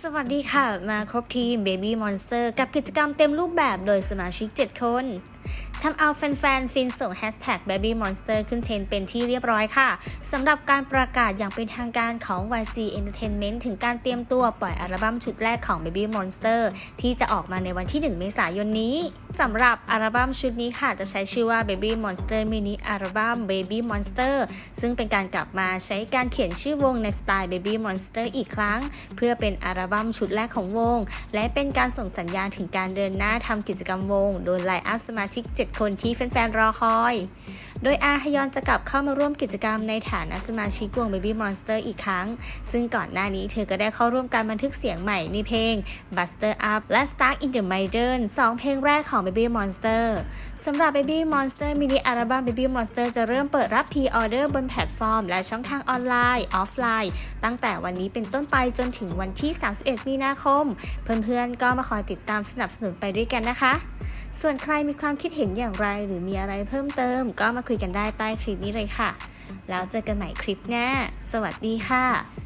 สวัสดีค่ะ มาครบทีม Baby Monster กับกิจกรรมเต็มรูปแบบโดยสมาชิก 7 คน ทำเอาแฟนๆ ฟินส่ง Hashtag Baby Monster ขึ้นเทรนเป็นที่เรียบร้อยค่ะสำหรับการประกาศอย่างเป็นทางการของ YG Entertainment ถึงการเตรียมตัวปล่อยอัลบั้มชุดแรกของ Baby Monster ที่จะออกมาในวันที่ 1 เมษายนนี้สำหรับอัลบั้มชุดนี้ค่ะ จะใช้ชื่อว่า Baby Monster Mini อัลบั้ม Baby Monster ซึ่งเป็นการกลับมาใช้การเขียนชื่อวงในสไตล์ Baby Monster อีกครั้ง เพื่อเป็นอัลบั้มชุดแรกของวง และเป็นการส่งสัญญาณถึงการเดินหน้าทำกิจกรรมวง โดยไลน์อัพสมาชิก 7คนที่แฟนๆ รอคอย โดยอาฮยอนจะกลับเข้ามาร่วมกิจกรรมในฐานะสมาชิกวง Baby Monster อีกครั้ง ซึ่งก่อนหน้านี้เธอก็ได้เข้าร่วมการบันทึกเสียงใหม่ในเพลง Buster Up และ Stuck in the Middle สองเพลงแรกของ Baby Monster สำหรับ Baby Monster มินิอัลบั้ม Baby Monster จะเริ่มเปิดรับ Pre-order บนแพลตฟอร์ม และช่องทางออนไลน์ ออฟไลน์ ตั้งแต่วันนี้เป็นต้นไปจนถึงวันที่ 31 มีนาคม เพื่อนๆก็มาคอยติดตามสนับสนุนไปด้วยกันนะคะ ส่วนใครมีความคิดเห็นอย่างไรหรือมีอะไรเพิ่มเติม ก็มาคุยกันได้ใต้คลิปนี้เลยค่ะ แล้วเจอกันใหม่คลิปหน้า สวัสดีค่ะ